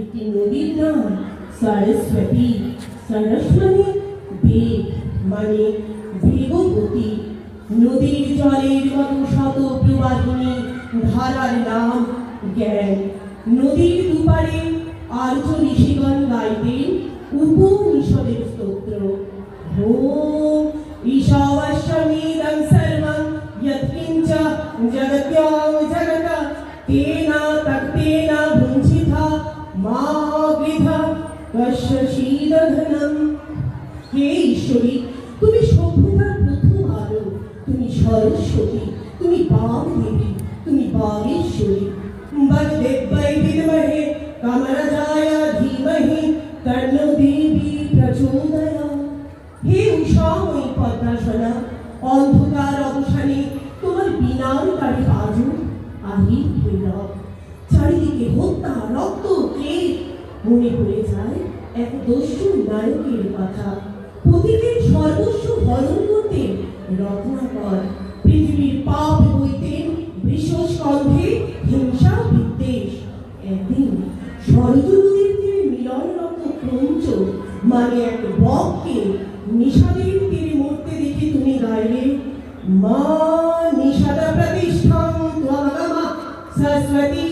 একটি নদীর নাম সরস্বতী। সরস মানে বেগবতী নদীর জলের মতো শত প্রবাহিনী ধারার নাম জ্ঞান। নদীর দুপারে আর্য ঋষিগণ গাইতেন উপনিষদের স্তোত্র। ঈশাবশ্যমিদং সর্বং যৎকিঞ্চ জগত্যাং কশ্যশীলধনম হে ঈশ্বরী, তুমি সভ্যতার প্রথম আলো, তুমি সরস্বতী, তুমি বাম দেবী তুমি বাগেশ্বরী বলদেবাই বিদ্মহে কামরাজায় ধীমহি তন্নো দেবী প্রচোদয়া। হে উষাময়ী পদ্মাসনা, অন্ধকার অবসানে, তোমার বিনার কারে আজও আহি ভৈরব। চারিদিকে হত্যা, রক্ত মনে যায় এক দস্যু নায়কের কথা পতিতের সর্বস্ব হরণ করতে রত্নাকর। পৃথিবীর পাপ বইতেন বৃষস্কন্ধে হিংসা বিদ্বেষ। একদিন তীরে মিলনরত ক্রঞ্চ মানে এক বককে। নিষাদের তীরে মরতে দেখে তুমি গাইলে, মা নিষাদা সরস্বতী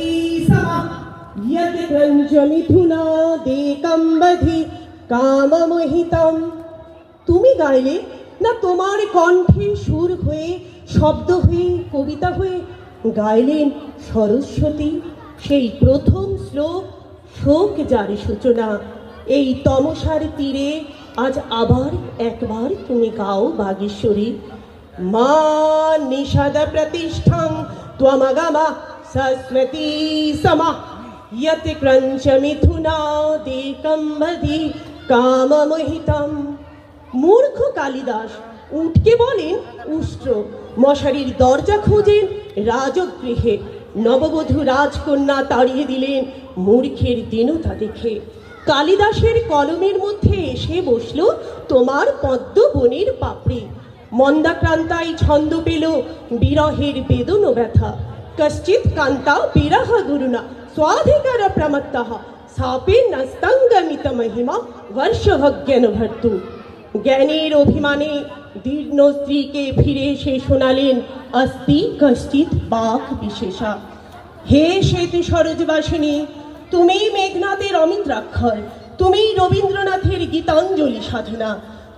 তুমি গাইলে না তোমার কণ্ঠে সুর হয়ে শব্দ হয়ে কবিতা হয়ে গাইলেন সরস্বতী সেই প্রথম শ্লোক শোক যার সূচনা এই তমসার তীরে আজ আবার একবার তুমি গাও বাগেশ্বরী মা নিষাদ প্রতিষ্ঠাং ত্বমগমা সরস্বতী সমা মিথুনাদিকম্বদি কামমহিতম মূর্খ কালিদাস উটকে বলেন, উষ্ট্র, মশারির দরজা খোঁজেন রাজগৃহে নববধূ রাজকন্যা তাড়িয়ে দিলেন মূর্খের দীনতা দেখে। কালিদাসের কলমের মধ্যে এসে বসল তোমার পদ্ম বনের পাপড়ি। মন্দাক্রান্তায় ছন্দ পেল বিরহের বেদন ব্যথা কশ্চিৎ কান্তা বিরাহা গুরুনা নস্তঙ্গমিত মহিমা বর্ষভজ্ঞান ভর্তু জ্ঞানের অভিমানে দীর্ণ স্ত্রীকে ফিরে এসে শোনালেন অস্তি কশ্চিৎ বাক বিশেষা হে শ্বেতু সরোজবাসিনী তুমি মেঘনাথের অমিত্রাক্ষর তুমি রবীন্দ্রনাথের গীতাঞ্জলি সাধনা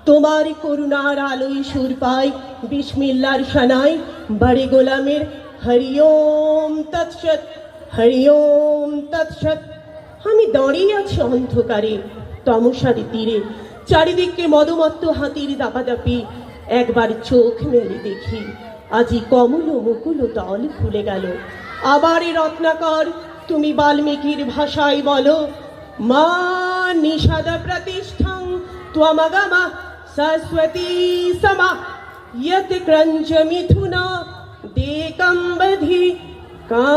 তোমার করুণার আলোয় সুর পায় বিসমিল্লার সানায় বাড়ি গোলামের হরিওম হরি ওম তৎসৎ। আমি দাঁড়িয়ে আছি অন্ধকারে তমসারি তীরে। চারিদিকে মদমত্ত হাতির দাপাদাপি। একবার চোখ মেলে দেখি, আজি কমল মুকুল দল ভুলে গেল। আবার রত্নাকর, তুমি বাল্মীকির ভাষায় বলো, মা নিষাদ প্রতিষ্ঠাং ত্বমগমা সরস্বতী সমা। ইয়ত ক্রঞ্জ মিথুনা, দেকম্বধি কা